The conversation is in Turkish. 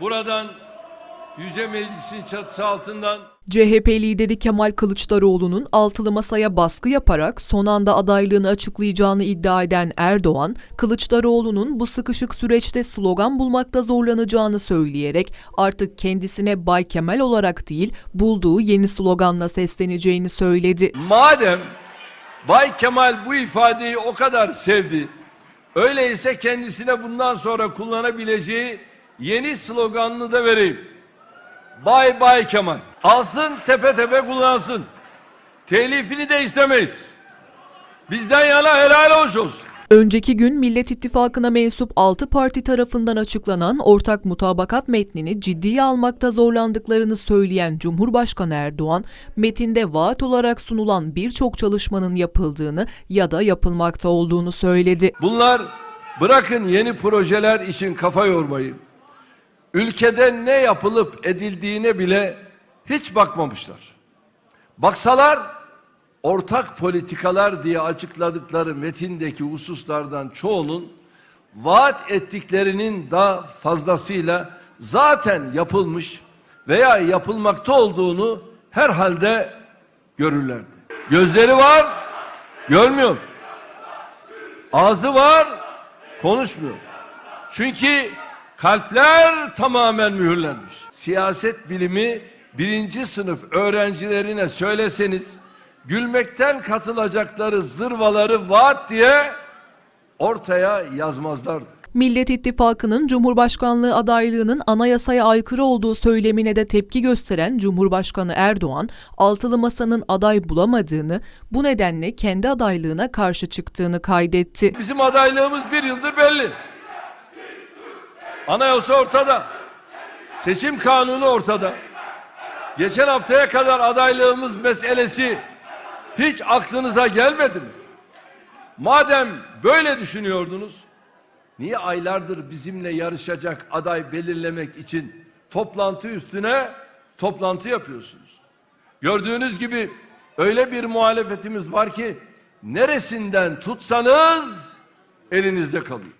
buradan Yüce Meclis'in çatısı altından CHP lideri Kemal Kılıçdaroğlu'nun altılı masaya baskı yaparak son anda adaylığını açıklayacağını iddia eden Erdoğan, Kılıçdaroğlu'nun bu sıkışık süreçte slogan bulmakta zorlanacağını söyleyerek artık kendisine Bay Kemal olarak değil, bulduğu yeni sloganla sesleneceğini söyledi. madem Bay Kemal bu ifadeyi o kadar sevdi, öyleyse kendisine bundan sonra kullanabileceği yeni sloganını da vereyim. Bay Bay Kemal. Alsın tepe tepe kullansın. Telifini de istemeyiz. Bizden yana helal hoş olsun. Önceki gün Millet İttifakı'na mensup 6 parti tarafından açıklanan ortak mutabakat metnini ciddiye almakta zorlandıklarını söyleyen Cumhurbaşkanı Erdoğan, metinde vaat olarak sunulan birçok çalışmanın yapıldığını ya da yapılmakta olduğunu söyledi. Bunlar bırakın yeni projeler için kafa yormayı. Ülkede ne yapılıp edildiğine bile hiç bakmamışlar. Baksalar ortak politikalar diye açıkladıkları metindeki hususlardan çoğunun vaat ettiklerinin da fazlasıyla zaten yapılmış veya yapılmakta olduğunu herhalde görürlerdi. Gözleri var, görmüyor. Ağzı var, konuşmuyor. Çünkü kalpler tamamen mühürlenmiş. Siyaset bilimi birinci sınıf öğrencilerine söyleseniz gülmekten katılacakları zırvaları vaat diye ortaya yazmazlardı. Millet İttifakı'nın Cumhurbaşkanlığı adaylığının anayasaya aykırı olduğu söylemine de tepki gösteren Cumhurbaşkanı Erdoğan, altılı masanın aday bulamadığını, bu nedenle kendi adaylığına karşı çıktığını kaydetti. Bizim adaylığımız bir yıldır belli. Anayasa ortada. Seçim kanunu ortada. Geçen haftaya kadar adaylığımız meselesi hiç aklınıza gelmedi mi? Madem böyle düşünüyordunuz, niye aylardır bizimle yarışacak aday belirlemek için toplantı üstüne toplantı yapıyorsunuz? Gördüğünüz gibi öyle bir muhalefetimiz var ki neresinden tutsanız elinizde kalıyor.